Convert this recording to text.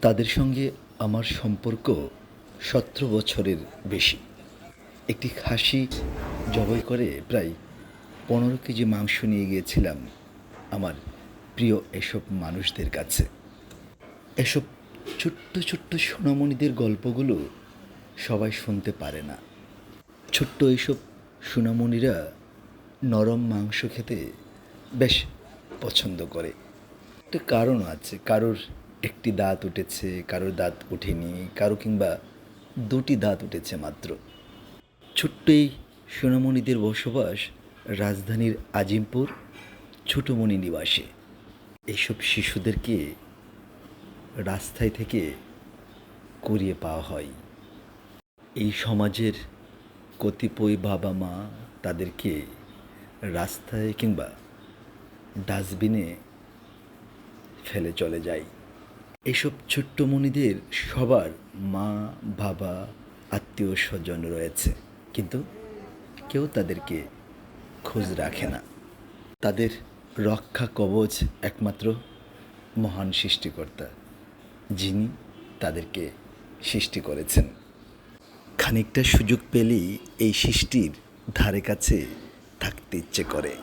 তাদের সঙ্গে আমার সম্পর্ক সতেরো বছরের বেশি। একটি খাসি জবাই করে প্রায় পনেরো কেজি মাংস নিয়ে গিয়েছিলাম আমার প্রিয় এসব মানুষদের কাছে। এসব ছোট্ট ছোট্ট সোনামণিদের গল্পগুলো সবাই শুনতে পারে না। ছোট্ট এইসব সোনামণিরা নরম মাংস খেতে বেশ পছন্দ করে। একটা কারণ আছে, কারোর একটি দাঁত উঠেছে, কারোর দাঁত ওঠেনি কারও কিংবা দুটি দাঁত উঠেছে মাত্র। ছোট্ট এই সোনামণিদের বসবাস রাজধানীর আজিমপুর ছোটমণি নিবাসে। এইসব শিশুদেরকে রাস্তায় থেকে কুড়িয়ে পাওয়া হয়। এই সমাজের কতিপয় বাবা মা তাদেরকে রাস্তায় কিংবা ডাস্টবিনে ফেলে চলে যায়। এসব ছোট্ট মনিদের সবার মা, বাবা, আত্মীয় স্বজন রয়েছে। কিন্তু কেউ তাদেরকে খোঁজ রাখে না। তাদের রক্ষা কবচ একমাত্র মহান সৃষ্টিকর্তা, যিনি তাদেরকে সৃষ্টি করেছেন। খানিকটা সুযোগ পেলেই এই সৃষ্টির ধারে কাছে থাকতে ইচ্ছে করে।